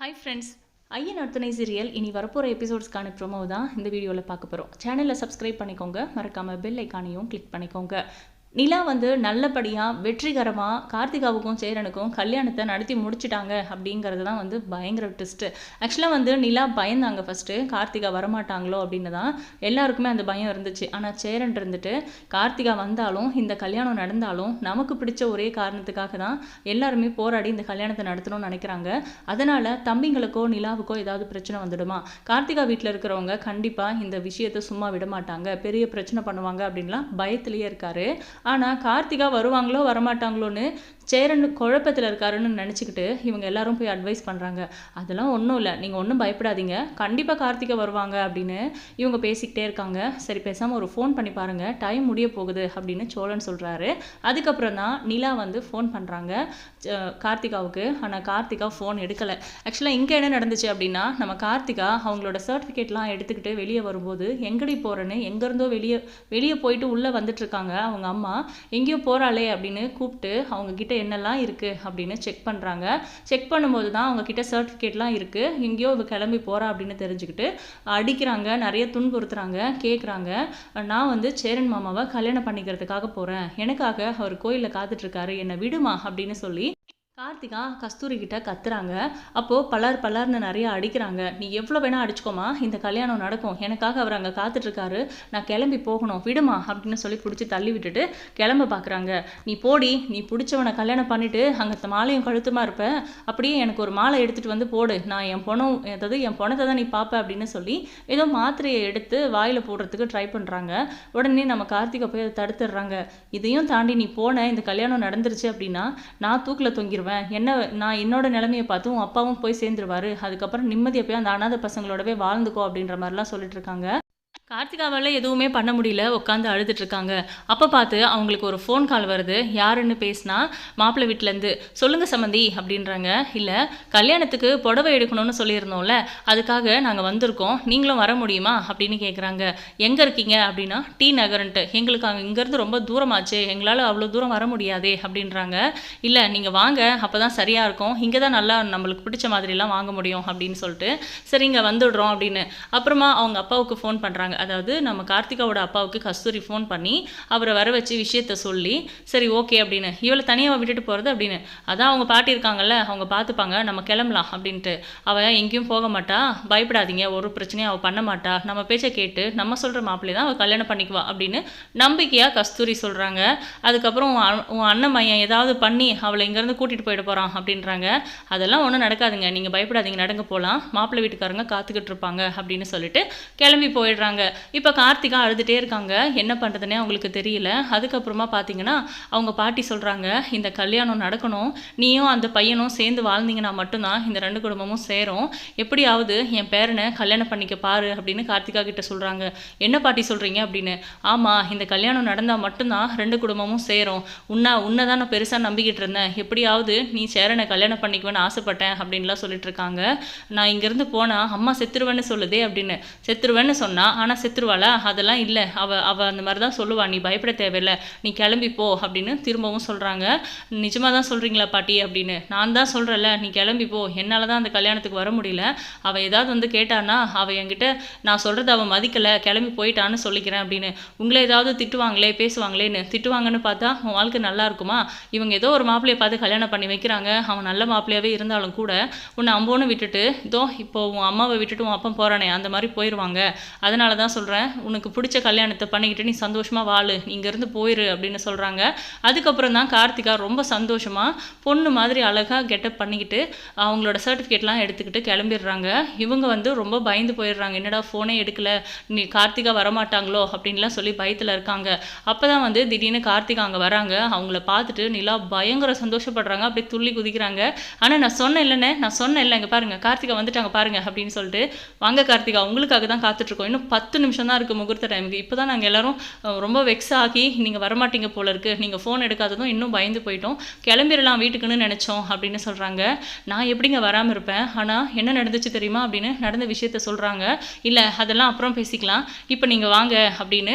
Hi friends ஐயன் அர்த்தனை serial இனி வரப்போகிற எபிசோட்ஸ்க்கான ப்ரொமோ தான் இந்த வீடியோவில் பார்க்க போகிறோம் சேனலை சப்ஸ்கிரைப் பண்ணிக்கோங்க. மறக்காமல் பெல் ஐக்கானையும் கிளிக் பண்ணிக்கோங்க. நிலா வந்து நல்லபடியாக வெற்றிகரமாக கார்த்திகாவுக்கும் சேரனுக்கும் கல்யாணத்தை நடத்தி முடிச்சிட்டாங்க அப்படிங்கிறது தான் வந்து பயங்கர ட்விஸ்ட்டு ஆக்சுவலாக வந்து நிலா பயந்தாங்க ஃபஸ்ட்டு கார்த்திகா வரமாட்டாங்களோ அப்படின்னு தான் எல்லாருக்குமே அந்த பயம் இருந்துச்சு. ஆனால் சேரன் இருந்துட்டு கார்த்திகா வந்தாலும் இந்த கல்யாணம் நடந்தாலும் நமக்கு பிடிச்ச ஒரே காரணத்துக்காக தான் எல்லாருமே போராடி இந்த கல்யாணத்தை நடத்தணும்னு நினைக்கிறாங்க. அதனால் தம்பிங்களுக்கோ நிலாவுக்கோ ஏதாவது பிரச்சனை வந்துடுமா? கார்த்திகா வீட்டில் இருக்கிறவங்க கண்டிப்பாக இந்த விஷயத்தை சும்மா விட மாட்டாங்க பெரிய பிரச்சனை பண்ணுவாங்க அப்படின்லாம் பயத்திலேயே இருக்காரு. ஆனால் கார்த்திகா வருவாங்களோ வரமாட்டாங்களோன்னு சேரன் குழப்பத்தில் இருக்காருன்னு நினச்சிக்கிட்டு இவங்க எல்லாரும் போய் அட்வைஸ் பண்ணுறாங்க அதெல்லாம் ஒன்றும் இல்லை. நீங்கள் ஒன்றும் பயப்படாதீங்க. கண்டிப்பாக கார்த்திகா வருவாங்க அப்படின்னு இவங்க பேசிக்கிட்டே இருக்காங்க. சரி பேசாமல் ஒரு ஃபோன் பண்ணி பாருங்கள் டைம் முடிய போகுது அப்படின்னு சோழன் சொல்கிறாரு அதுக்கப்புறம் தான் நிலா வந்து ஃபோன் பண்ணுறாங்க கார்த்திகாவுக்கு. ஆனால் கார்த்திகா ஃபோன் எடுக்கலை. ஆக்சுவலாக இங்கே என்ன நடந்துச்சு அப்படின்னா நம்ம கார்த்திகா அவங்களோட சர்டிஃபிகேட்லாம் எடுத்துக்கிட்டு வெளியே வரும்போது எங்கடி போகிறேன்னு எங்கேருந்தோ வெளியே வெளியே போயிட்டு உள்ளே வந்துட்டுருக்காங்க அவங்க அம்மா எங்கேயோ போகிறாளே அப்படின்னு கூப்பிட்டு அவங்க கிட்டே என்னெல்லாம் இருக்குது அப்படின்னு செக் பண்ணுறாங்க செக் பண்ணும்போது தான் அவங்கக்கிட்ட சர்டிஃபிகேட்லாம் இருக்குது எங்கேயோ இவ கிளம்பி போகிறா அப்படின்னு தெரிஞ்சுக்கிட்டு அடிக்கிறாங்க நிறைய துன்புறுத்துறாங்க கேட்குறாங்க நான் வந்து சேரன் மாமாவை கல்யாணம் பண்ணிக்கிறதுக்காக போகிறேன் எனக்காக அவர் கோயிலில் காத்துட்ருக்காரு என்னை விடுமா அப்படின்னு சொல்லி கார்த்திகா கஸ்தூரி கிட்ட கத்துறாங்க. அப்போது பலர் பலர்னு நிறைய அடிக்கிறாங்க. நீ எவ்வளோ வேணால் அடிச்சுக்கோமா இந்த கல்யாணம் நடக்கும். எனக்காக அவர் அங்கே காத்துட்ருக்காரு. நான் கிளம்பி போகணும். விடுமா அப்படின்னு சொல்லி பிடிச்சி தள்ளி விட்டுட்டு கிளம்ப பார்க்குறாங்க நீ போடி. நீ பிடிச்சவனை கல்யாணம் பண்ணிவிட்டு அங்கே மாலையும் கழுத்துமா இருப்பேன் அப்படியே எனக்கு ஒரு மாலை எடுத்துகிட்டு வந்து போடு. நான் என் பொணம் அதாவது என் பொணத்தை தான் நீ பார்ப்ப அப்படின்னு சொல்லி ஏதோ மாத்திரையை எடுத்து வாயில் போடுறதுக்கு ட்ரை பண்ணுறாங்க உடனே நம்ம கார்த்திகை போய் அதை தடுத்துடுறாங்க. இதையும் தாண்டி நீ போன இந்த கல்யாணம் நடந்துருச்சு அப்படின்னா நான் தூக்கில் தொங்கிடுவேன் போயிடுவேன் என்ன நான் என்னோட நிலைமையை பார்த்து உன் அப்பாவும் போய் சேர்ந்துருவாரு. அதுக்கப்புறம் நிம்மதியாக போய் அந்த அனாதை பசங்களோடவே வாழ்ந்துக்கோ அப்படின்ற மாதிரிலாம் சொல்லிட்டு இருக்காங்க. கார்த்திகாவால் எதுவுமே பண்ண முடியல உட்காந்து அழுதுட்ருக்காங்க அப்போ பார்த்து அவங்களுக்கு ஒரு ஃபோன் கால் வருது. யாருன்னு பேசினா மாப்பிள்ளை வீட்டிலேருந்து சொல்லுங்கள் சம்மந்தி அப்படின்றாங்க. இல்லை கல்யாணத்துக்கு புடவை எடுக்கணும்னு சொல்லியிருந்தோம்ல அதுக்காக நாங்கள் வந்திருக்கோம். நீங்களும் வர முடியுமா? அப்படின்னு கேட்குறாங்க எங்கே இருக்கீங்க? அப்படின்னா டி நகர்ன்ட்டு. எங்களுக்கு அங்கே இங்கேருந்து ரொம்ப தூரமாச்சு. எங்களால் அவ்வளோ தூரம் வர முடியாதே அப்படின்றாங்க. இல்லை நீங்கள் வாங்க. அப்போ தான் சரியாக இருக்கும். இங்கே தான் நல்லா நம்மளுக்கு பிடிச்ச மாதிரிலாம் வாங்க முடியும் அப்படின்னு சொல்லிட்டு சரிங்க வந்துடுறோம் அப்படின்னு. அப்புறமா அவங்க அப்பாவுக்கு ஃபோன் பண்ணுறாங்க அதாவது நம்ம கார்த்திகாவோட அப்பாவுக்கு கஸ்தூரி ஃபோன் பண்ணி அவரை வர வச்சு விஷயத்த சொல்லி சரி ஓகே அப்படின்னு இவளை தனியாக விட்டுட்டு போகிறது அப்படின்னு. அதான் அவங்க பாட்டி இருக்காங்கல்ல அவங்க பார்த்துப்பாங்க நம்ம கிளம்பலாம் அப்படின்ட்டு. அவள் எங்கேயும் போக மாட்டா பயப்படாதீங்க ஒரு பிரச்சனையும் அவள் பண்ண மாட்டா. நம்ம பேச்சை கேட்டு நம்ம சொல்கிற மாப்பிள்ளை தான் அவள் கல்யாணம் பண்ணிக்குவா அப்படின்னு நம்பிக்கையாக கஸ்தூரி சொல்கிறாங்க அதுக்கப்புறம் உன் அ- உன் அண்ணன் மையன் ஏதாவது பண்ணி அவளை இங்கேருந்து கூட்டிகிட்டு போயிட போகிறான் அப்படின்றாங்க. அதெல்லாம் ஒன்றும் நடக்காதுங்க. நீங்கள் பயப்படாதீங்க நடங்க போகலாம் மாப்பிள்ளை வீட்டுக்காரங்க காத்துக்கிட்டு இருப்பாங்க அப்படின்னு சொல்லிட்டு கிளம்பி போயிடுறாங்க. இப்போ கார்த்திகா அழுதுகிட்டே இருக்காங்க. என்ன பண்ணுறதுனே அவங்களுக்கு தெரியல. அதுக்கப்புறமா பார்த்தீங்கன்னா அவங்க பாட்டி சொல்கிறாங்க இந்த கல்யாணம் நடக்கணும். நீயும் அந்த பையனும் சேர்ந்து வாழ்ந்தீங்கன்னா மட்டும்தான் இந்த ரெண்டு குடும்பமும் சேரும். எப்படியாவது என் பேரனை கல்யாணம் பண்ணிக்க பாரு அப்படின்னு கார்த்திகா கிட்ட சொல்கிறாங்க என்ன பாட்டி சொல்கிறீங்க அப்படின்னு. ஆமாம் இந்த கல்யாணம் நடந்தால் மட்டும்தான் ரெண்டு குடும்பமும் சேரும். உன்னா உன்னை தான் நான் பெருசாக நம்பிக்கிட்டு இருந்தேன். எப்படியாவது நீ சேரனை கல்யாணம் பண்ணிக்குவேன்னு ஆசைப்பட்டேன் அப்படின்லாம் சொல்லிட்டு இருக்காங்க. நான் இங்கேருந்து போனால் அம்மா செத்துருவேன்னு சொல்லுதே அப்படின்னு. செத்துருவேன்னு சொன்னால் ஆனால் செத்துருவாளா? அதெல்லாம் இல்லை. அவள் அவள் அந்த மாதிரி தான் சொல்லுவாள் நீ பயப்பட தேவையில்ல. நீ கிளம்பி போ அப்படின்னு திரும்பவும் சொல்கிறாங்க நிஜமாக தான் சொல்கிறீங்களா பாட்டி? அப்படின்னு. நான் தான் சொல்கிறேன்ல நீ கிளம்பி போ. என்னால் தான் அந்த கல்யாணத்துக்கு வர முடியல. அவள் ஏதாவது வந்து கேட்டான்னா அவள் என்கிட்ட நான் சொல்கிறத அவள் மதிக்கலை. கிளம்பி போயிட்டான்னு சொல்லிக்கிறேன் அப்படின்னு. உங்களை ஏதாவது திட்டுவாங்களே பேசுவாங்களேன்னு. திட்டுவாங்கன்னு பார்த்தா உன் வாழ்க்கை நல்லா இருக்குமா? இவங்க ஏதோ ஒரு மாப்பிள்ளையை பார்த்து கல்யாணம் பண்ணி வைக்கிறாங்க. அவன் நல்ல மாப்பிள்ளையாகவே இருந்தாலும் கூட உன்னை அம்போன்னு விட்டுட்டு இதோ இப்போ உன் அம்மாவை விட்டுட்டு உன் அப்பா போகிறானே அந்த மாதிரி போயிடுவாங்க அதனால தான் சொல்கிறேன் உனக்கு பிடிச்ச கல்யாணத்தை பண்ணிக்கிட்டு நீ சந்தோஷமாக வாழு. இங்கேருந்து போயிரு அப்படின்னு சொல்கிறாங்க அதுக்கப்புறம் தான் கார்த்திகா ரொம்ப சந்தோஷமாக பொண்ணு மாதிரி அழகாக கெட்டப் பண்ணிக்கிட்டு அவங்களோட சர்டிஃபிகேட்லாம் எடுத்துக்கிட்டு கிளம்பிடுறாங்க. இவங்க வந்து ரொம்ப பயந்து போயிடுறாங்க. என்னடா ஃபோனே எடுக்கல? நீ கார்த்திகா வரமாட்டாங்களோ? அப்படின்லாம் சொல்லி பயத்தில் இருக்காங்க. அப்போ தான் வந்து திடீர்னு கார்த்திகா அங்கே வராங்க. அவங்கள பார்த்துட்டு நிலா பயங்கர சந்தோஷப்படுறாங்க. அப்படியே துள்ளி குதிக்கிறாங்க. ஆனால் நான் சொன்னேன் இல்லைண்ணே நான் சொன்னேன் இல்லை இங்கே பாருங்க கார்த்திகா வந்துட்டாங்க பாருங்கள் அப்படின்னு சொல்லிட்டு வாங்க கார்த்திகா உங்களுக்காக தான் காத்துட்ருக்கோம் இன்னும் பத்து பத்து நிமிஷம் தான் இருக்குது முகூர்த்த டைமுக்கு இப்போ தான் நாங்கள் எல்லோரும் ரொம்ப வெக்ஸ் ஆகி நீங்கள் வரமாட்டீங்க போல இருக்குது நீங்கள் ஃபோன் எடுக்காததும் இன்னும் பயந்து போயிட்டோம். கிளம்பிடலாம் வீட்டுக்குன்னு நினச்சோம் அப்படின்னு சொல்கிறாங்க நான் எப்படிங்க வராமல் இருப்பேன்? ஆனால் என்ன நடந்துச்சு தெரியுமா அப்படின்னு நடந்த விஷயத்த சொல்கிறாங்க இல்லை அதெல்லாம் அப்புறம் பேசிக்கலாம். இப்போ நீங்கள் வாங்க அப்படின்னு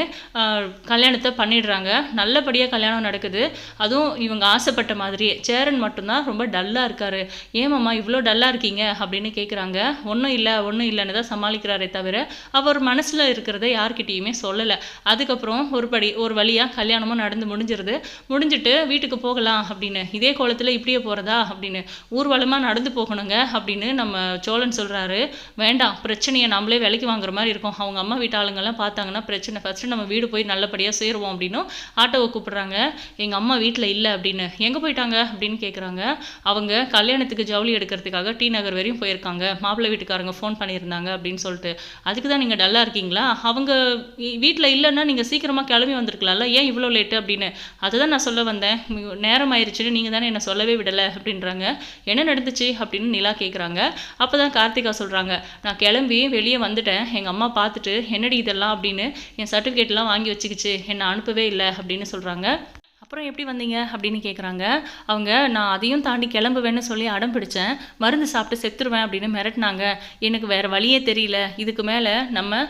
கல்யாணத்தை பண்ணிடுறாங்க. நல்லபடியாக கல்யாணம் நடக்குது. அதுவும் இவங்க ஆசைப்பட்ட மாதிரியே. சேரன் மட்டும்தான் ரொம்ப டல்லாக இருக்காரு. ஏமாம்மா இவ்வளோ டல்லாக இருக்கீங்க? அப்படின்னு கேட்குறாங்க ஒன்றும் இல்லை ஒன்றும் இல்லைன்னு தான் சமாளிக்கிறாரே தவிர அவர் மனசில் இருக்கிறத யார்கிட்டேயுமே சொல்லலை. அதுக்கப்புறம் ஒரு படி ஒரு வழியாக கல்யாணமும் நடந்து முடிஞ்சிருது. முடிஞ்சிட்டு வீட்டுக்கு போகலாம் அப்படின்னு இதே கோலத்தில் இப்படியே போகிறதா அப்படின்னு ஊர்வலமாக நடந்து போகணுங்க அப்படின்னு நம்ம சோழன் சொல்கிறாரு வேண்டாம் பிரச்சனையை நம்மளே விலைக்கு வாங்குற மாதிரி இருக்கும். அவங்க அம்மா வீட்டு ஆளுங்கெல்லாம் பார்த்தாங்கன்னா பிரச்சனை. ஃபஸ்ட்டு நம்ம வீடு போய் நல்லபடியாக சேருவோம் அப்படின்னும் ஆட்டோவை கூப்பிட்றாங்க. எங்கள் அம்மா வீட்டில் இல்லை அப்படின்னு எங்கே போயிட்டாங்க அப்படின்னு கேட்குறாங்க அவங்க கல்யாணத்துக்கு ஜவுளி எடுக்கிறதுக்காக டி நகர் வரையும் போயிருக்காங்க. மாப்பிள்ளை வீட்டுக்காரங்க ஃபோன் பண்ணியிருந்தாங்க அப்படின்னு சொல்லிட்டு. அதுக்கு தான் நீங்கள் டல்லாக இருக்கீங்களா அவங்க வீட்டில் இல்லைன்னா நீங்கள் சீக்கிரமாக கிளம்பி வந்திருக்கலாம்ல. ஏன் இவ்வளோ லேட்டு அப்படின்னு? அதை தான் நான் சொல்ல வந்தேன். நேரம் ஆயிடுச்சுன்னு நீங்கள் தானே என்னை சொல்லவே விடலை அப்படின்றாங்க. என்ன நடந்துச்சு அப்படின்னு நிலா கேட்குறாங்க அப்போ தான் கார்த்திகா சொல்கிறாங்க நான் கிளம்பி வெளியே வந்துட்டேன். எங்கள் அம்மா பார்த்துட்டு என்னடி இதெல்லாம்? அப்படின்னு என் சர்டிஃபிகேட்லாம் வாங்கி வச்சுக்கிச்சு. என்னை அனுப்பவே இல்லை. அப்படின்னு சொல்கிறாங்க அப்புறம் எப்படி வந்தீங்க அப்படின்னு கேட்குறாங்க அவங்க நான் அதையும் தாண்டி கிளம்புவேன்னு சொல்லி அடம் பிடிச்சேன். மருந்து சாப்பிட்டு செத்துருவேன் அப்படின்னு மிரட்டினாங்க. எனக்கு வேறு வழியே தெரியல. இதுக்கு மேலே நம்ம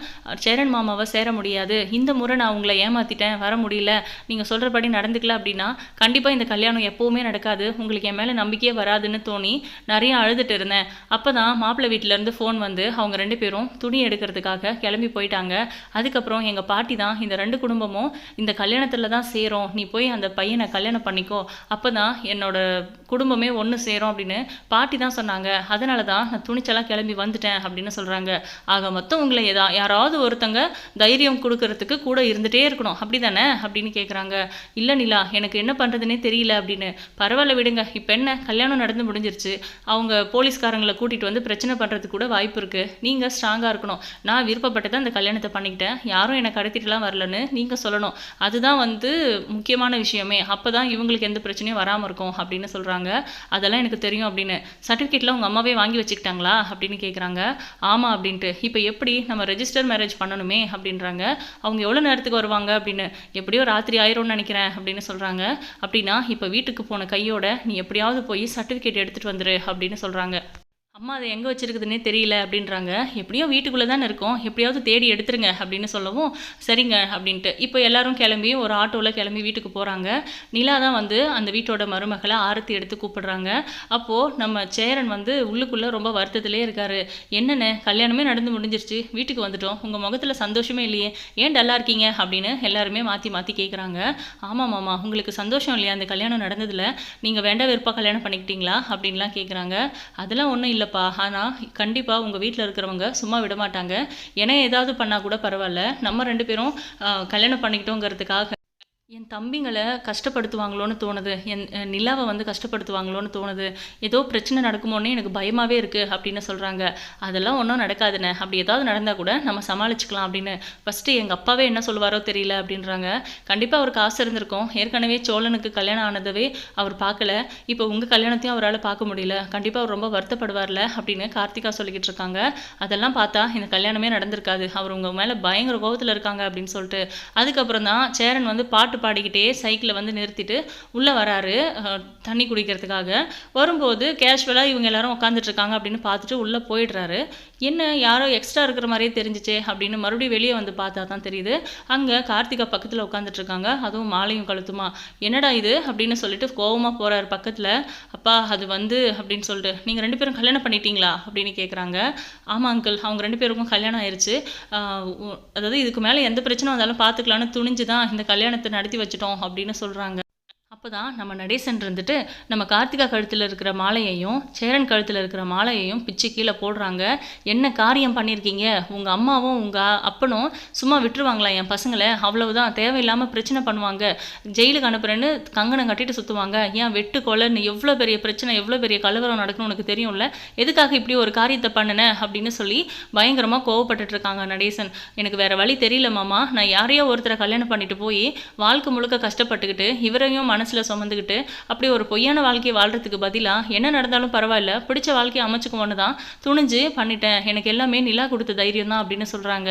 சேரன் மாமாவை சேர முடியாது. இந்த முறை நான் உங்களை ஏமாற்றிட்டேன் வர முடியல. நீங்கள் சொல்கிறபடி நடந்துக்கல அப்படின்னா கண்டிப்பாக இந்த கல்யாணம் எப்போவுமே நடக்காது. உங்களுக்கு என் மேலே நம்பிக்கையே வராதுன்னு தோணி நிறையா அழுதுட்டு இருந்தேன். அப்போ தான் மாப்பிள்ளை வீட்டிலேருந்து ஃபோன் வந்து அவங்க ரெண்டு பேரும் துணி எடுக்கிறதுக்காக கிளம்பி போயிட்டாங்க. அதுக்கப்புறம் எங்கள் பாட்டி தான் இந்த ரெண்டு குடும்பமும் இந்த கல்யாணத்தில் தான் சேரும். நீ போய் அந்த பையனை கல்யாணம் பண்ணிக்கோ. அப்போ தான் என்னோட குடும்பமே ஒன்று சேரும் அப்படின்னு பாட்டி தான் சொன்னாங்க. அதனால தான் நான் துணிச்சலாக கிளம்பி வந்துட்டேன் அப்படின்னு சொல்கிறாங்க ஆக மொத்தம் உங்களை எதா யாராவது ஒருத்தங்க தைரியம் கொடுக்கறதுக்கு கூட இருந்துகிட்டே இருக்கணும். அப்படி தானே அப்படின்னு கேட்குறாங்க இல்லை நிலா எனக்கு என்ன பண்ணுறதுனே தெரியல அப்படின்னு. பரவாயில்ல விடுங்க. இப்போ என்ன? கல்யாணம் நடந்து முடிஞ்சிருச்சு. அவங்க போலீஸ்காரங்களை கூட்டிகிட்டு வந்து பிரச்சனை பண்ணுறதுக்கு கூட வாய்ப்பு இருக்குது நீங்கள் ஸ்ட்ராங்காக இருக்கணும். நான் விருப்பப்பட்டு தான் இந்த கல்யாணத்தை பண்ணிக்கிட்டேன். யாரும் என்னை கடத்திட்டுலாம் வரலன்னு நீங்கள் சொல்லணும். அதுதான் வந்து முக்கியமான விஷயம். அப்போ தான் இவங்களுக்கு எந்த பிரச்சனையும் வராமல் இருக்கும் அப்படின்னு சொல்கிறாங்க அதெல்லாம் எனக்கு தெரியும் அப்படின்னு. சர்டிஃபிகேட்லாம் உங்கள் அம்மாவே வாங்கி வச்சுக்கிட்டாங்களா அப்படின்னு கேட்குறாங்க ஆமாம் அப்படின்ட்டு. இப்போ எப்படி நம்ம ரெஜிஸ்டர் மேரேஜ் பண்ணணுமே அப்படின்றாங்க. அவங்க எவ்வளோ நேரத்துக்கு வருவாங்க அப்படின்னு. எப்படியோ ராத்திரி ஆயிரும்னு நினைக்கிறேன் அப்படின்னு சொல்கிறாங்க அப்படின்னா இப்போ வீட்டுக்கு போன கையோட நீ எப்படியாவது போய் சர்டிஃபிகேட் எடுத்துகிட்டு வந்துடு அப்படின்னு சொல்கிறாங்க அம்மா அதை எங்கே வச்சிருக்குதுன்னே தெரியல அப்படின்றாங்க. எப்படியோ வீட்டுக்குள்ளே தானே இருக்கோம். எப்படியாவது தேடி எடுத்துருங்க அப்படின்னு சொல்லவும் சரிங்க அப்படின்ட்டு. இப்போ எல்லாரும் கிளம்பி ஒரு ஆட்டோவில் கிளம்பி வீட்டுக்கு போகிறாங்க நிலா தான் வந்து அந்த வீட்டோட மருமகளை ஆரத்தி எடுத்து கூப்பிடுறாங்க. அப்போது நம்ம சேரன் வந்து உள்ளுக்குள்ளே ரொம்ப வருத்தத்திலே இருக்காரு. என்னென்ன? கல்யாணமே நடந்து முடிஞ்சிருச்சு. வீட்டுக்கு வந்துட்டோம். உங்கள் முகத்தில் சந்தோஷமே இல்லையே. ஏன் டல்லாக இருக்கீங்க? அப்படின்னு எல்லாருமே மாற்றி மாற்றி கேட்குறாங்க ஆமாம் மாமா உங்களுக்கு சந்தோஷம் இல்லையா? அந்த கல்யாணம் நடந்ததில். நீங்கள் வேண்டாம் வெறுப்பாக கல்யாணம் பண்ணிக்கிட்டீங்களா? அப்படின்லாம் கேட்குறாங்க அதெல்லாம் ஒன்றும் இல்லை இல்லைப்பா. ஆனால் கண்டிப்பாக உங்கள் வீட்டில் இருக்கிறவங்க சும்மா விட மாட்டாங்க ஏன்னா ஏதாவது பண்ணால் கூட பரவாயில்ல. நம்ம ரெண்டு பேரும் கல்யாணம் பண்ணிக்கிட்டோங்கிறதுக்காக என் தம்பிங்களை கஷ்டப்படுத்துவாங்களோன்னு தோணுது. என் நிலாவை வந்து கஷ்டப்படுத்துவாங்களோன்னு தோணுது. ஏதோ பிரச்சனை நடக்குமோன்னே எனக்கு பயமாகவே இருக்குது அப்படின்னு சொல்கிறாங்க அதெல்லாம் ஒன்றும் நடக்காதுண்ணே. அப்படி ஏதாவது நடந்தால் கூட நம்ம சமாளிச்சுக்கலாம் அப்படின்னு. ஃபஸ்ட்டு எங்கள் அப்பாவே என்ன சொல்லுவாரோ தெரியல அப்படின்றாங்க. கண்டிப்பாக அவருக்கு ஆசை இருந்திருக்கும். ஏற்கனவே சோழனுக்கு கல்யாணம் ஆனதவே அவர் பார்க்கல. இப்போ உங்கள் கல்யாணத்தையும் அவரால் பார்க்க முடியல. கண்டிப்பாக அவர் ரொம்ப வருத்தப்படுவார்ல அப்படின்னு கார்த்திகா சொல்லிக்கிட்டு இருக்காங்க. அதெல்லாம் பார்த்தா இந்த கல்யாணமே நடந்திருக்காது. அவர் உங்கள் மேலே பயங்கர கோபத்தில் இருக்காங்க அப்படின்னு சொல்லிட்டு. அதுக்கப்புறம் தான் சேரன் வந்து பாட்டு பாடிக்கிட்டே சைக்கிளை வந்து நிறுத்திட்டு உள்ளே வராரு. தண்ணி குடிக்கிறதுக்காக. வரும்போது கேஷுவலாக இவங்க எல்லாரும் உட்காந்துட்டு இருக்காங்க அப்படின்னு பார்த்துட்டு உள்ளே போயிடுறாரு. என்ன யாரோ எக்ஸ்ட்ரா இருக்கிற மாதிரியே தெரிஞ்சிச்சே அப்படின்னு மறுபடியும் வெளியே வந்து பார்த்தா தான் தெரியுது. அங்கே கார்த்திகா பக்கத்தில் உட்காந்துட்ருக்காங்க அதுவும் மாலையும் கழுத்துமா. என்னடா இது? அப்படின்னு சொல்லிட்டு கோவமாக போகிறார் பக்கத்தில். அப்பா அது வந்து அப்படின்னு சொல்லிட்டு நீங்கள் ரெண்டு பேரும் கல்யாணம் பண்ணிட்டீங்களா? அப்படின்னு கேட்குறாங்க ஆமாம் அங்கிள் அவங்க ரெண்டு பேருக்கும் கல்யாணம் ஆயிடுச்சு அதாவது இதுக்கு மேலே எந்த பிரச்சனை வந்தாலும் பார்த்துக்கலான்னு துணிஞ்சு தான் இந்த கல்யாணத்தை நடத்தி வச்சிட்டோம் அப்படின்னு சொல்கிறாங்க அப்போ தான் நம்ம நடேசன் இருந்துட்டு நம்ம கார்த்திகா கழுத்தில் இருக்கிற மாலையையும் சேரன் கழுத்தில் இருக்கிற மாலையையும் பிச்சு கீழே போடுறாங்க. என்ன காரியம் பண்ணியிருக்கீங்க உங்கள் அம்மாவும் உங்கள் அப்பனும் சும்மா விட்டுருவாங்களா என் பசங்களை? அவ்வளவுதான். தேவையில்லாமல் பிரச்சனை பண்ணுவாங்க. ஜெயிலுக்கு அனுப்புறேன்னு கங்கணம் கட்டிட்டு சுற்றுவாங்க ஏன் வெட்டு கொலைன்னு எவ்வளோ பெரிய பிரச்சனை எவ்வளோ பெரிய கலவரம் நடக்கும்னு உனக்கு தெரியும்ல? எதுக்காக இப்படி ஒரு காரியத்தை பண்ணுன? அப்படின்னு சொல்லி பயங்கரமாக கோவப்பட்டுட்டு இருக்காங்க நடேசன். எனக்கு வேறு வழி தெரியல மாமா. நான் யாரையோ ஒருத்தரை கல்யாணம் பண்ணிட்டு போய் வாழ்க்கை முழுக்க கஷ்டப்பட்டுக்கிட்டு இவரையும் மனசு மனசில் சுமந்துக்கிட்டு அப்படி ஒரு பொய்யான வாழ்க்கையை வாழ்கிறதுக்கு பதிலாக என்ன நடந்தாலும் பரவாயில்ல பிடிச்ச வாழ்க்கையை அமைச்சுக்குவோன்னு தான் துணிஞ்சு பண்ணிட்டேன். எனக்கு எல்லாமே நிலா கொடுத்த தைரியம் தான் அப்படின்னு சொல்கிறாங்க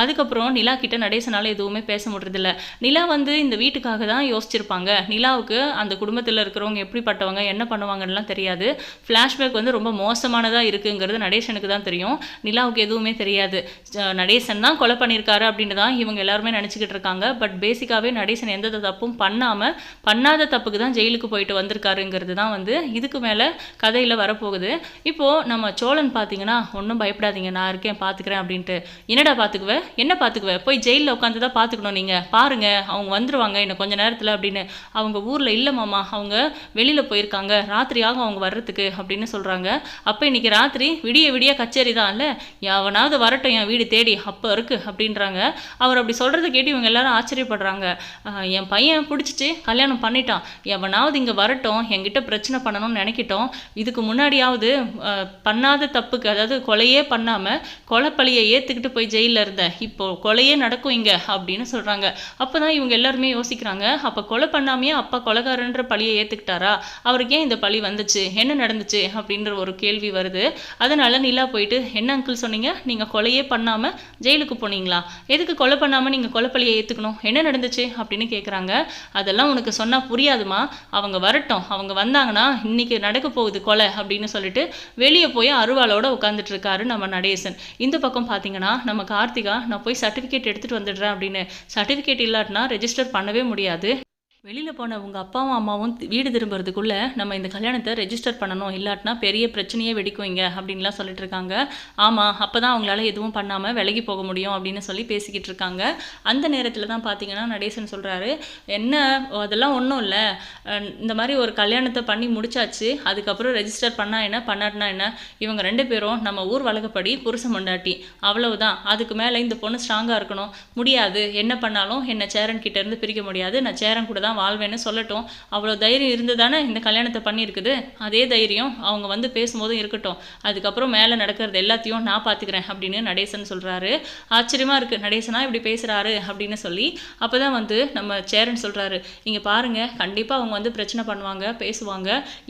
அதுக்கப்புறம் நிலா கிட்ட நடேசனால எதுவுமே பேச முடியறதில்ல நிலா வந்து இந்த வீட்டுக்காக தான் யோசிச்சிருப்பாங்க. நிலாவுக்கு அந்த குடும்பத்தில் இருக்கிறவங்க எப்படிப்பட்டவங்க என்ன பண்ணுவாங்கன்னுலாம் தெரியாது. ஃப்ளாஷ்பேக் வந்து ரொம்ப மோசமானதாக இருக்குங்கிறது நடேசனுக்கு தான் தெரியும். நிலாவுக்கு எதுவுமே தெரியாது. நடேசன் தான் கொலை பண்ணியிருக்காரு அப்படின்னு தான் இவங்க எல்லாருமே நினச்சிக்கிட்டு இருக்காங்க. பட் பேசிக்காகவே நடேசன் எந்த தப்பும் பண்ணாமல் பண்ணாத தப்புக்கு தான் ஜெயிலுக்கு போயிட்டு வந்திருக்காருங்கிறது தான் வந்து இதுக்கு மேலே கதையில் வரப்போகுது. இப்போது நம்ம சோழன் பார்த்தீங்கன்னா ஒன்றும் பயப்படாதீங்க நான் இருக்கேன் பார்த்துக்கிறேன் அப்படின்ட்டு. என்னடா பார்த்துக்குவேன் என்ன பார்த்துக்குவேன் போய் ஜெயிலில் உட்காந்து தான் பார்த்துக்கணும் நீங்கள் பாருங்க அவங்க வந்துருவாங்க இன்னும் கொஞ்ச நேரத்தில் அப்படின்னு அவங்க ஊரில் இல்லை மாமா அவங்க வெளியில் போயிருக்காங்க. ராத்திரியாக அவங்க வர்றதுக்கு அப்படின்னு சொல்கிறாங்க அப்போ இன்னைக்கு ராத்திரி விடிய விடிய கச்சேரி தான் இல்லை? எவனாவது வரட்டும் என் வீடு தேடி அப்போ இருக்கு அப்படின்றாங்க. அவர் அப்படி சொல்கிறத கேட்டு இவங்க எல்லாரும் ஆச்சரியப்படுறாங்க. என் பையன் பிடிச்சிச்சு கல்யாணம் பண்ணிட்டான். எவனாவது இங்கே வரட்டும் என்கிட்ட பிரச்சனை பண்ணணும்னு நினைக்கிட்டோம். இதுக்கு முன்னாடியாவது பண்ணாத தப்புக்கு அதாவது கொலையே பண்ணாமல் கொலைப்பழியை ஏற்றுக்கிட்டு போய் ஜெயிலில் இருந்த இப்போ கொலையே நடக்கும் இங்கே அப்படின்னு சொல்கிறாங்க அப்போ தான் இவங்க எல்லாருமே யோசிக்கிறாங்க அப்போ கொலை பண்ணாமையே அப்பா கொலைகாரன்ற பழியை ஏற்றுக்கிட்டாரா அவருக்கு ஏன் இந்த பழி வந்துச்சு? என்ன நடந்துச்சு? அப்படின்ற ஒரு கேள்வி வருது. அதனால நிலா போயிட்டு என்ன அங்கிள் சொன்னீங்க? நீங்கள் கொலையே பண்ணாமல் ஜெயிலுக்கு போனீங்களா? எதுக்கு கொலை பண்ணாமல் நீங்கள் கொலைப்பழியை ஏற்றுக்கணும் என்ன நடந்துச்சு? அப்படின்னு கேட்குறாங்க அதெல்லாம் உனக்கு சொன்னால் முடியாதுமா அவங்க வரட்டும். அவங்க வந்தாங்கன்னா இன்னைக்கு நடக்க போகுது கொலை அப்படின்னு சொல்லிட்டு வெளியே போய் அருவாளோட உட்காந்துட்டு இருக்காரு நம்ம நடேசன். இந்த பக்கம் பார்த்தீங்கன்னா நம்ம கார்த்திகா நான் போய் சர்டிஃபிகேட் எடுத்துகிட்டு வந்துடுறேன் அப்படின்னு. சர்டிஃபிகேட் இல்லாட்டினா ரெஜிஸ்டர் பண்ணவே முடியாது. வெளியில் போன உங்கள் அப்பாவும் அம்மாவும் வீடு திரும்புறதுக்குள்ளே நம்ம இந்த கல்யாணத்தை ரெஜிஸ்டர் பண்ணணும். இல்லாட்டினா பெரிய பிரச்சனையே வெடிக்குவீங்க அப்படின்லாம் சொல்லிட்டு இருக்காங்க. ஆமாம் அப்போ தான் அவங்களால எதுவும் பண்ணாமல் விலகி போக முடியும் அப்படின்னு சொல்லி பேசிக்கிட்டு இருக்காங்க. அந்த நேரத்தில் தான் பார்த்தீங்கன்னா நடேசன் சொல்கிறாரு என்ன அதெல்லாம் ஒன்றும் இல்லை. இந்த மாதிரி ஒரு கல்யாணத்தை பண்ணி முடிச்சாச்சு. அதுக்கப்புறம் ரெஜிஸ்டர் பண்ணா என்ன பண்ணாட்டினா என்ன? இவங்க ரெண்டு பேரும் நம்ம ஊர் வழக்கப்படி புருஷ மண்டாட்டி. அவ்வளவுதான். அதுக்கு மேலே இந்த பொண்ணு ஸ்ட்ராங்காக இருக்கணும். முடியாது. என்ன பண்ணாலும் என்னை சேரன் கிட்டேருந்து பிரிக்க முடியாது. நான் சேரன் கூட தான் வாழ்வேன்னு சொல்லட்டும். அவ்வளோ தைரியம் இருந்து தானே இந்த கல்யாணத்தை பண்ணியிருக்குது? அதே தைரியம் அவங்க வந்து பேசும்போதும் இருக்கட்டும். அதுக்கப்புறம் மேலே நடக்கிறது எல்லாத்தையும் நான் பார்த்துக்கிறேன் அப்படின்னு நடேசன் சொல்கிறாரு ஆச்சரியமாக இருக்குது நடேசனா இப்படி பேசுகிறாரு அப்படின்னு சொல்லி அப்போ தான் வந்து நம்ம சேரன் சொல்கிறாரு இங்கே பாருங்கள் கண்டிப்பாக அவங்க வந்து பிரச்சனை பண்ணுவாங்க பேசுவாங்க.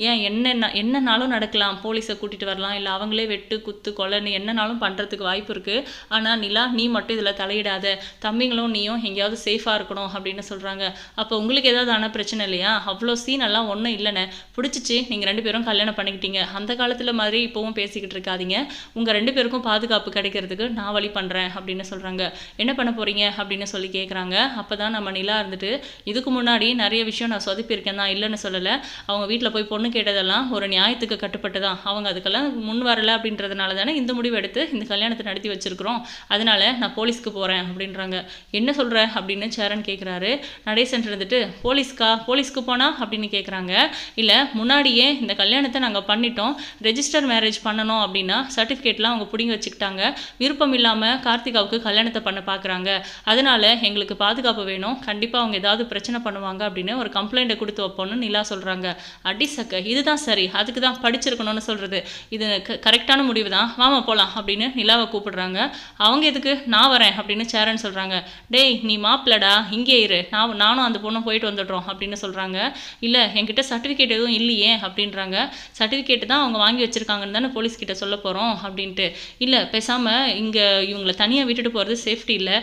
ஏன் என்னென்ன என்னனாலும் நடக்கலாம். போலீஸை கூட்டிகிட்டு வரலாம். இல்லை அவங்களே வெட்டு குத்து கொலைன்னு என்னனாலும் பண்ணுறதுக்கு வாய்ப்பு இருக்குது ஆனால் நிலா நீ மட்டும் இதில் தலையிடாத. தம்பிங்களும் நீயும் எங்கேயாவது சேஃபாக இருக்கணும் அப்படின்னு சொல்கிறாங்க அப்போ உங்களுக்கு ஏதாவது பிரச்சனை இல்லையா? அவ்வளோ சீன் எல்லாம் ஒன்றும் இல்லைண்ணே. பிடிச்சிச்சு. நீங்கள் ரெண்டு பேரும் கல்யாணம் பண்ணிக்கிட்டீங்க. அந்த காலத்தில் மாதிரி இப்போவும் பேசிக்கிட்டு இருக்காதீங்க. உங்கள் ரெண்டு பேருக்கும் பாதுகாப்பு கிடைக்கிறதுக்கு நான் வழி பண்ணுறேன் அப்படின்னு சொல்கிறாங்க என்ன பண்ண போகிறீங்க அப்படின்னு சொல்லி கேட்குறாங்க அப்போ தான் நம்ம நிலா இருந்துட்டு இதுக்கு முன்னாடி நிறைய விஷயம் நான் சொதப்பியிருக்கேன். தான் இல்லைன்னு சொல்லலை. அவங்க வீட்டில் போய் பொண்ணு கேட்டதெல்லாம் ஒரு நியாயத்துக்கு கட்டுப்பட்டு தான் அவங்க அதுக்கெல்லாம் முன் வரல அப்படின்றதுனால தானே இந்த முடிவு எடுத்து இந்த கல்யாணத்தை நடத்தி வச்சுருக்குறோம். அதனால நான் போலீஸ்க்கு போகிறேன் அப்படின்றாங்க. என்ன சொல்கிற அப்படின்னு சேரன் கேட்குறாரு நடேசன் இருந்துட்டு போலீஸ்க்கா போலீஸ்க்கு போனா? அப்படின்னு கேட்குறாங்க இல்லை முன்னாடியே இந்த கல்யாணத்தை நாங்கள் பண்ணிட்டோம். ரெஜிஸ்டர் மேரேஜ் பண்ணணும் அப்படின்னா சர்டிஃபிகேட்லாம் அவங்க பிடிங்கி வச்சுக்கிட்டாங்க. விருப்பம் இல்லாமல் கார்த்திகாவுக்கு கல்யாணத்தை பண்ண பார்க்குறாங்க அதனால எங்களுக்கு பாதுகாப்பு வேணும். கண்டிப்பாக அவங்க ஏதாவது பிரச்சனை பண்ணுவாங்க அப்படின்னு ஒரு கம்ப்ளைண்ட்டை கொடுத்து வைப்போன்னு நிலா சொல்கிறாங்க அடி சக்க இதுதான் சரி. அதுக்கு தான் படிச்சிருக்கணும்னு சொல்கிறது இது கரெக்டான முடிவு தான் வாமா போகலாம் அப்படின்னு நிலாவை கூப்பிடுறாங்க. அவங்க எதுக்கு? நான் வரேன் அப்படின்னு சேரன் சொல்கிறாங்க டேய் நீ மாப்பிளடா இங்கே இரு. நான் நானும் அந்த பொண்ணும் போயிட்டு வந்துடுறோம் அப்படின்னு சொல்கிறாங்க இல்லை என்கிட்ட சர்டிஃபிகேட் எதுவும் இல்லையே அப்படின்றாங்க. சர்டிஃபிகேட் தான் அவங்க வாங்கி வச்சுருக்காங்கன்னு தானே போலீஸ்கிட்ட சொல்ல போகிறோம் அப்படின்ட்டு. இல்லை பேசாமல் இங்கே இவங்களை தனியாக விட்டுட்டு போகிறது சேஃப்டி இல்லை.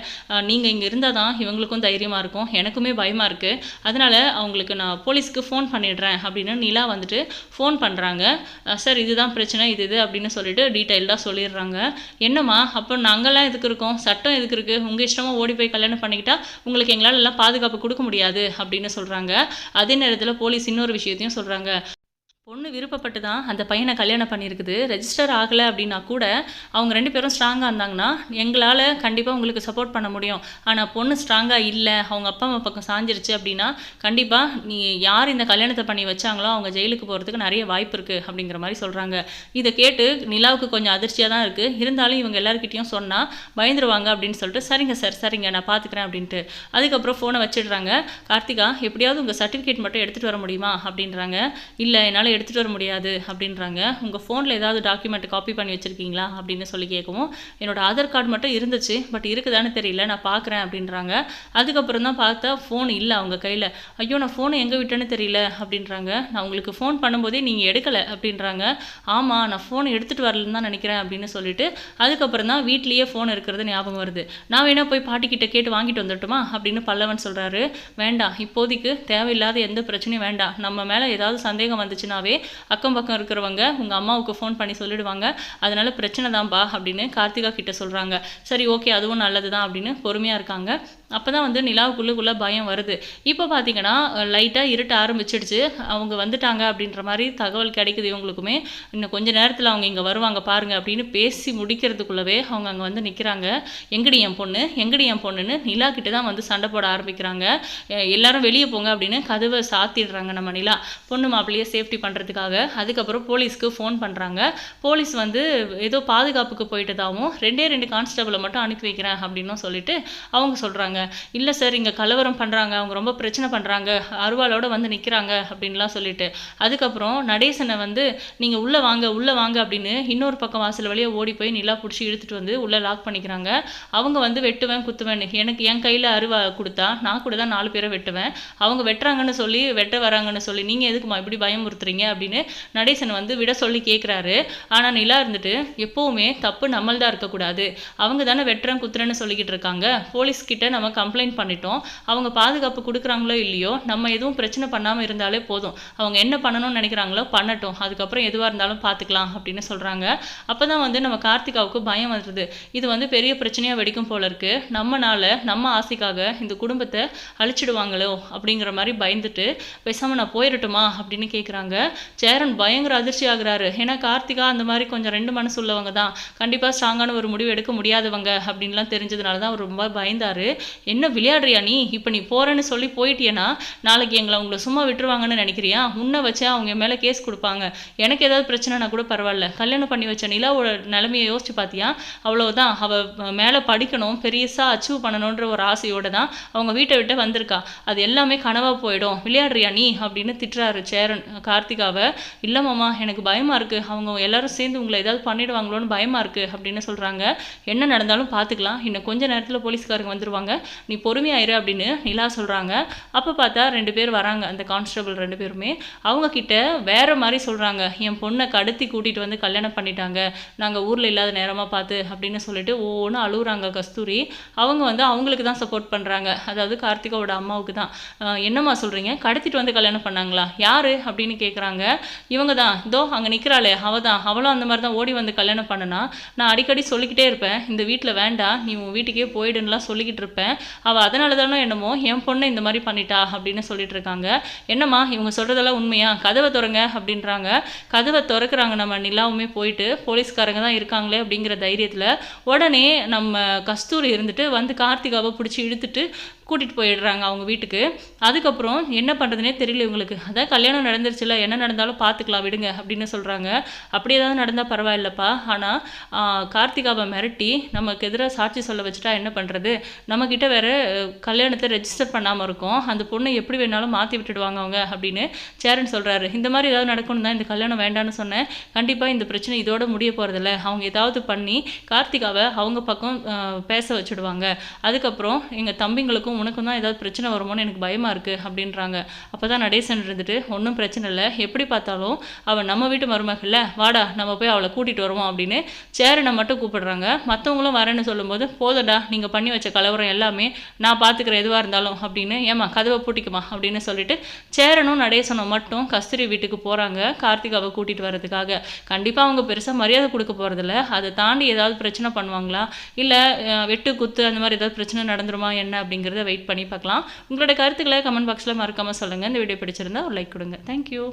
நீங்கள் இங்கே இருந்தால் தான் இவங்களுக்கும் தைரியமாக இருக்கும். எனக்குமே பயமாக இருக்குது அதனால் அவங்களுக்கு நான் போலீஸ்க்கு ஃபோன் பண்ணிடுறேன் அப்படின்னு நிலா வந்துட்டு ஃபோன் பண்ணுறாங்க சார் இதுதான் பிரச்சனை இது இது அப்படின்னு சொல்லிட்டு டீட்டெயில்டாக சொல்லிடுறாங்க. என்னம்மா அப்போ நாங்கள்லாம் எதுக்கு இருக்கோம்? சட்டம் எதுக்கு இருக்குது உங்கள் இஷ்டமாக ஓடி போய் கல்யாணம் பண்ணிக்கிட்டா உங்களுக்கு எங்களால் எல்லாம் பாதுகாப்பு கொடுக்க முடியாது அப்படின்னு சொல்கிறாங்க அதே நேரத்தில் போலீஸ் இன்னொரு விஷயத்தையும் சொல்கிறாங்க பொண்ணு விருப்பப்பட்டு தான் அந்த பையனை கல்யாணம் பண்ணியிருக்குது. ரெஜிஸ்டர் ஆகலை அப்படின்னா கூட அவங்க ரெண்டு பேரும் ஸ்ட்ராங்காக இருந்தாங்கன்னா எங்களால் கண்டிப்பாக உங்களுக்கு சப்போர்ட் பண்ண முடியும். ஆனால் பொண்ணு ஸ்ட்ராங்காக இல்லை அவங்க அப்பா அம்மா பக்கம் சாஞ்சிருச்சு அப்படின்னா கண்டிப்பாக நீ யார் இந்த கல்யாணத்தை பண்ணி வச்சாங்களோ அவங்க ஜெயிலுக்கு போகிறதுக்கு நிறைய வாய்ப்பு இருக்குது அப்படிங்கிற மாதிரி சொல்கிறாங்க இதை கேட்டு நிலாவுக்கு கொஞ்சம் அதிர்ச்சியாக தான் இருக்குது இருந்தாலும் இவங்க எல்லாருக்கிட்டையும் சொன்னால் பயந்துருவாங்க அப்படின்னு சொல்லிட்டு சரிங்க சார் சரிங்க நான் பார்த்துக்கிறேன் அப்படின்ட்டு. அதுக்கப்புறம் ஃபோனை வச்சிடுறாங்க. கார்த்திகா எப்படியாவது உங்கள் சர்டிஃபிகேட் மட்டும் எடுத்துகிட்டு வர முடியுமா அப்படின்றாங்க. இல்லை என்னால் என்னால் எடுத்துகிட்டு வர முடியாது அப்படின்றாங்க. உங்கள் ஃபோனில் ஏதாவது டாக்குமெண்ட் காப்பி பண்ணி வச்சுருக்கீங்களா? அப்படின்னு சொல்லி கேட்கவும் என்னோடய ஆதார் கார்டு மட்டும் இருந்துச்சு பட் இருக்குதான்னு தெரியல நான் பார்க்குறேன் அப்படின்றாங்க. அதுக்கப்புறம் தான் பார்த்தா ஃபோன் இல்லை அவங்க கையில். ஐயோ நான் ஃபோனை எங்கே விட்டேன்னு தெரியல அப்படின்றாங்க. நான் உங்களுக்கு ஃபோன் பண்ணும்போதே நீங்கள் எடுக்கலை அப்படின்றாங்க. ஆமாம் நான் ஃபோனை எடுத்துகிட்டு வரலன்னு தான் நினைக்கிறேன் அப்படின்னு சொல்லிட்டு அதுக்கப்புறம் தான் வீட்லேயே ஃபோன் இருக்கிறது ஞாபகம் வருது. நான் வேணா போய் பாட்டிக்கிட்ட கேட்டு வாங்கிட்டு வந்துட்டுமா அப்படின்னு பல்லவன் சொல்கிறாரு வேண்டாம் இப்போதைக்கு தேவையில்லாத எந்த பிரச்சனையும் வேண்டாம். நம்ம மேலே ஏதாவது சந்தேகம் வந்துச்சுன்னா சொன்னாவே அக்கம் பக்கம் இருக்கிறவங்க உங்கள் அம்மாவுக்கு ஃபோன் பண்ணி சொல்லிடுவாங்க. அதனால பிரச்சனை தான்பா அப்படின்னு கார்த்திகா கிட்ட சொல்கிறாங்க சரி ஓகே அதுவும் நல்லது தான் அப்படின்னு பொறுமையாக இருக்காங்க. அப்போ தான் வந்து நிலாவுக்குள்ளுக்குள்ளே பயம் வருது. இப்போ பார்த்தீங்கன்னா லைட்டாக இருட்ட ஆரம்பிச்சிடுச்சு. அவங்க வந்துட்டாங்க அப்படின்ற மாதிரி தகவல் கிடைக்குது இவங்களுக்குமே. இன்னும் கொஞ்ச நேரத்தில் அவங்க இங்கே வருவாங்க பாருங்கள் அப்படின்னு பேசி முடிக்கிறதுக்குள்ளவே அவங்க அங்கே வந்து நிற்கிறாங்க எங்கடி என் பொண்ணு? எங்கடி என் பொண்ணுன்னு நிலா கிட்ட தான் வந்து சண்டை போட ஆரம்பிக்கிறாங்க. எல்லாரும் வெளியே போங்க அப்படின்னு கதவை சாத்திடுறாங்க நம்ம நிலா. பொண்ணு மாப்பிள்ளையே சேஃப்டி பண்ணுறதுக்காக அதுக்கப்புறம் போலீஸ்க்கு ஃபோன் பண்ணுறாங்க போலீஸ் வந்து ஏதோ பாதுகாப்புக்கு போயிட்டதாகவும் ரெண்டே ரெண்டு கான்ஸ்டபிளை மட்டும் அனுப்பி வைக்கிறேன் அப்படின்னும் சொல்லிட்டு அவங்க சொல்கிறாங்க இல்லை சார் இங்கே கலவரம் பண்ணுறாங்க அவங்க ரொம்ப பிரச்சனை பண்ணுறாங்க அருவாளோட வந்து நிற்கிறாங்க அப்படின்லாம் சொல்லிட்டு. அதுக்கப்புறம் நடேசனை வந்து நீங்கள் உள்ளே வாங்க உள்ளே வாங்க அப்படின்னு இன்னொரு பக்கம் வாசல் வழியாக ஓடி போய் நிலா பிடிச்சி இழுத்துட்டு வந்து உள்ளே லாக் பண்ணிக்கிறாங்க. அவங்க வந்து வெட்டுவேன் குத்துவேன் எனக்கு என் கையில் அருவா கொடுத்தா நான் கூட தான் நாலு பேரை வெட்டுவேன். அவங்க வெட்டுறாங்கன்னு சொல்லி வெட்ட வராங்கன்னு சொல்லி நீங்கள் எதுக்குமா இப்படி பயமுறுத்துறீங்க? அப்படின்னு நடேசன் வந்து விட சொல்லி கேட்குறாரு ஆனால் நிலா இருந்துட்டு எப்போவுமே தப்பு நம்மள்தான் இருக்கக்கூடாது. அவங்க தானே வெட்டுறேன் குத்துறேன்னு சொல்லிக்கிட்டு இருக்காங்க. போலீஸ் நம்ம நம்ம கம்ப்ளைண்ட் பண்ணிட்டோம். அவங்க பாதுகாப்பு கொடுக்குறாங்களோ இல்லையோ நம்ம எதுவும் பிரச்சனை பண்ணாமல் இருந்தாலே போதும். அவங்க என்ன பண்ணணும்னு நினைக்கிறாங்களோ பண்ணட்டும். அதுக்கப்புறம் எதுவாக இருந்தாலும் பார்த்துக்கலாம் அப்படின்னு சொல்கிறாங்க அப்போ தான் வந்து நம்ம கார்த்திகாவுக்கு பயம் வருது. இது வந்து பெரிய பிரச்சனையாக வெடிக்கும் போல இருக்குது நம்மனால நம்ம ஆசைக்காக இந்த குடும்பத்தை அழிச்சிடுவாங்களோ அப்படிங்கிற மாதிரி பயந்துட்டு பேசாமல் நான் போயிடட்டுமா அப்படின்னு கேட்குறாங்க சேரன் பயங்கர அதிர்ச்சி ஆகுறாரு. ஏன்னா கார்த்திகா அந்த மாதிரி கொஞ்சம் ரெண்டு மனசு உள்ளவங்க தான். கண்டிப்பாக ஸ்ட்ராங்கான ஒரு முடிவு எடுக்க முடியாதவங்க அப்படின்லாம் தெரிஞ்சதுனால தான் அவர் ரொம்ப பயந்தாரு. என்ன விளையாடுறியா நீ? இப்போ நீ போகிறேன்னு சொல்லி போயிட்டியன்னா நாளைக்கு எங்களை உங்களை சும்மா விட்டுருவாங்கன்னு நினைக்கிறியா? உன்னை வச்சு அவங்க மேலே கேஸ் கொடுப்பாங்க. எனக்கு ஏதாவது பிரச்சனைனா கூட பரவாயில்ல. கல்யாணம் பண்ணி வச்ச நிலாவோட நிலைமையை யோசிச்சு பார்த்தியா அவ்வளோதான் அவள் மேலே படிக்கணும் பெரியசாக அச்சீவ் பண்ணணுன்ற ஒரு ஆசையோடு தான் அவங்க வீட்டை விட்டு வந்திருக்கா. அது எல்லாமே கனவாக போயிடும். விளையாடுறியா நீ? அப்படின்னு திட்டுறாரு சேரன் கார்த்திகாவை. இல்லை மாமா எனக்கு பயமாக இருக்குது அவங்க எல்லாரும் சேர்ந்து உங்களை ஏதாவது பண்ணிடுவாங்களோன்னு பயமாக இருக்கு அப்படின்னு சொல்கிறாங்க என்ன நடந்தாலும் பார்த்துக்கலாம் இன்னும் கொஞ்ச நேரத்தில் போலீஸ்காரங்க வந்துடுவாங்க நீ பொறுமையாயிரு அப்படின்னு நிலா சொல்கிறாங்க அப்போ பார்த்தா ரெண்டு பேர் வராங்க அந்த கான்ஸ்டபிள் ரெண்டு பேருமே. அவங்கக்கிட்ட வேறு மாதிரி சொல்கிறாங்க என் பொண்ணை கடத்தி கூட்டிகிட்டு வந்து கல்யாணம் பண்ணிட்டாங்க. நாங்கள் ஊரில் இல்லாத நேரமாக பார்த்து அப்படின்னு சொல்லிட்டு ஒவ்வொன்று அழுகுறாங்க கஸ்தூரி. அவங்க வந்து அவங்களுக்கு தான் சப்போர்ட் பண்ணுறாங்க அதாவது கார்த்திகாவோட அம்மாவுக்கு தான். என்னம்மா சொல்கிறீங்க கடத்திட்டு வந்து கல்யாணம் பண்ணாங்களா? யார்? அப்படின்னு கேட்குறாங்க இவங்க தான் இதோ அங்கே நிற்கிறாளே அவ தான். அவளும் அந்த மாதிரி தான் ஓடி வந்து கல்யாணம் பண்ணனா. நான் அடிக்கடி சொல்லிக்கிட்டே இருப்பேன். இந்த வீட்டில் வேண்டாம் நீ உன் வீட்டுக்கே போயிடுன்னுலாம் சொல்லிக்கிட்டு இருப்பேன். அவள் அதனால தானே என்னமோ என் பொண்ணை இந்த மாதிரி பண்ணிட்டா அப்படின்னு சொல்லிட்டு இருக்காங்க என்னம்மா இவங்க சொல்கிறதெல்லாம் உண்மையா? கதவை திறங்க அப்படின்றாங்க. கதவை திறக்கிறாங்க நம்ம நிலாவுமே போயிட்டு போலீஸ்காரங்க தான் இருக்காங்களே அப்படிங்கிற தைரியத்தில் உடனே நம்ம கஸ்தூரி இருந்துட்டு வந்து கார்த்திகாவை பிடிச்சி இழுத்துட்டு கூட்டிகிட்டு போயிடுறாங்க அவங்க வீட்டுக்கு. அதுக்கப்புறம் என்ன பண்ணுறதுனே தெரியல இவங்களுக்கு. அதான் கல்யாணம் நடந்துருச்சுல என்ன நடந்தாலும் பார்த்துக்கலாம் விடுங்க அப்படின்னு சொல்கிறாங்க அப்படி ஏதாவது நடந்தால் பரவாயில்லப்பா. ஆனால் கார்த்திகாவை மிரட்டி நமக்கு எதிராக சாட்சி சொல்ல வச்சுட்டா என்ன பண்ணுறது நம்மக்கிட்ட வேறு கல்யாணத்தை ரெஜிஸ்டர் பண்ணாமல் இருக்கும். அந்த பொண்ணை எப்படி வேணாலும் மாற்றி விட்டுடுவாங்க அவங்க அப்படின்னு சேரன் சொல்கிறாரு இந்த மாதிரி ஏதாவது நடக்கணும் தான் இந்த கல்யாணம் வேண்டாம்னு சொன்னேன். கண்டிப்பாக இந்த பிரச்சனை இதோட முடிய போகிறதில்ல அவங்க ஏதாவது பண்ணி கார்த்திகாவை அவங்க பக்கம் பேச வச்சுடுவாங்க. அதுக்கப்புறம் எங்கள் தம்பிங்களுக்கும் உனக்கும் தான் ஏதாவது பிரச்சனை வருமோன்னு எனக்கு பயமாக இருக்குது அப்படின்றாங்க. அப்போ தான் நடேசன் இருந்துட்டு ஒன்றும் பிரச்சனை இல்லை. எப்படி பார்த்தாலும் அவள் நம்ம வீட்டு மருமகள்ல வாடா நம்ம போய் அவளை கூட்டிகிட்டு வருவோம் அப்படின்னு சேரனை மட்டும் கூப்பிடுறாங்க. மற்றவங்களும் வரேன்னு சொல்லும்போது போதடா நீங்கள் பண்ணி வச்ச கலவரம் எல்லாமே நான் பார்த்துக்கிற எதுவாக இருந்தாலும் அப்படின்னு ஏமா கதவை பூட்டிக்குமா அப்படின்னு சொல்லிட்டு சேரனும் நடேசனும் மட்டும் கஸ்தூரி வீட்டுக்கு போகிறாங்க கார்த்திகாவை கூட்டிகிட்டு வர்றதுக்காக. கண்டிப்பாக அவங்க பெருசாக மரியாதை கொடுக்க போகிறதில்ல அதை தாண்டி ஏதாவது பிரச்சனை பண்ணுவாங்களா? இல்லை வெட்டு குத்து அந்த மாதிரி ஏதாவது பிரச்சனை நடந்துருமா என்ன அப்படிங்கிறது வெயிட் பண்ணி பார்க்கலாம். உங்களோட கருத்துக்களை கமெண்ட் பாக்ஸில் மறக்காமல் சொல்லுங்கள் இந்த வீடியோ பிடிச்சிருந்தா ஒரு லைக் கொடுங்க. தேங்க்யூ